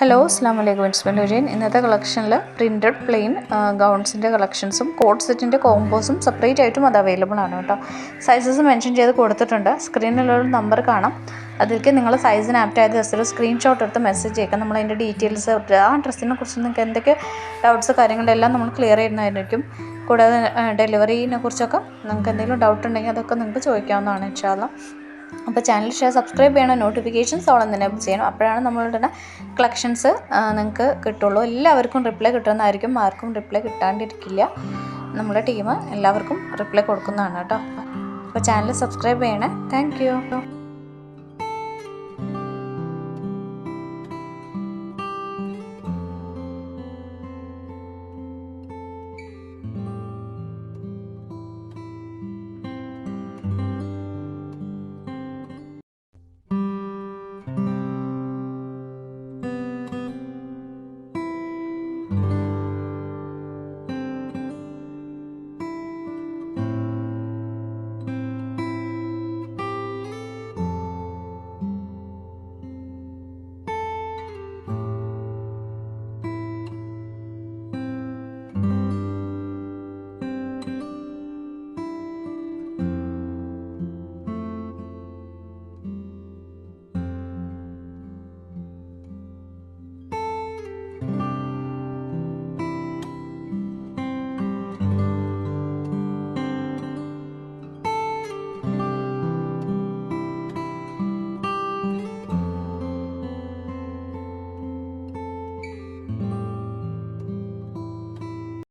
Hello അസ്ലാം വലൈക്കും ഇൻസ്പെൻ വിജയൻ ഇന്നത്തെ കളക്ഷനിൽ പ്രിന്റഡ് പ്ലെയിൻ ഗൗൺസിന്റെ കളക്ഷൻസും കോഡ് സെറ്റിന്റെ കോംബോസും സെപ്പറേറ്റ് ആയിട്ടും അത് അവൈലബിൾ ആണ് കേട്ടോ. സൈസസ് മെൻഷൻ ചെയ്ത് കൊടുത്തിട്ടുണ്ട്. സ്ക്രീനിലുള്ള നമ്പർ കാണാം. അതിലേക്ക് നിങ്ങൾ സൈസിന് ആപ്റ്റ് ആയത് ജസ്റ്റ് സ്ക്രീൻഷോട്ട് എടുത്ത് മെസ്സേജ് ചെയ്യുക നമ്മൾ അതിന്റെ ഡീറ്റെയിൽസ് ആ ഡ്രസ്സിനെ കുറിച്ച് നിങ്ങൾക്ക് എന്തൊക്കെ ഡൗട്ട്സ് കാര്യങ്ങളെല്ലാം നമ്മൾ ക്ലിയർ ചെയ്യുന്നതായിരിക്കും. കൂടാതെ ഡെലിവറിനെ കുറിച്ചൊക്കെ നിങ്ങൾക്ക് എന്തെങ്കിലും ഡൗട്ട് ഉണ്ടെങ്കിൽ അതൊക്കെ നിങ്ങൾക്ക് ചോദിക്കാവുന്നതാണ് ഇൻഷാല്ലാം അപ്പോൾ ചാനൽ ഷെയർ സബ്സ്ക്രൈബ് ചെയ്യണം നോട്ടിഫിക്കേഷൻസ് ഓളം തന്നെ ചെയ്യണം. അപ്പോഴാണ് നമ്മളുടെ കളക്ഷൻസ് നിങ്ങൾക്ക് കിട്ടുള്ളൂ. എല്ലാവർക്കും റിപ്ലൈ കിട്ടുന്നതായിരിക്കും ആർക്കും റിപ്ലൈ കിട്ടാണ്ടിരിക്കില്ല. നമ്മുടെ ടീം എല്ലാവർക്കും റിപ്ലൈ കൊടുക്കുന്നതാണ് കേട്ടോ. അപ്പോൾ ചാനൽ സബ്സ്ക്രൈബ് ചെയ്യണേ. താങ്ക്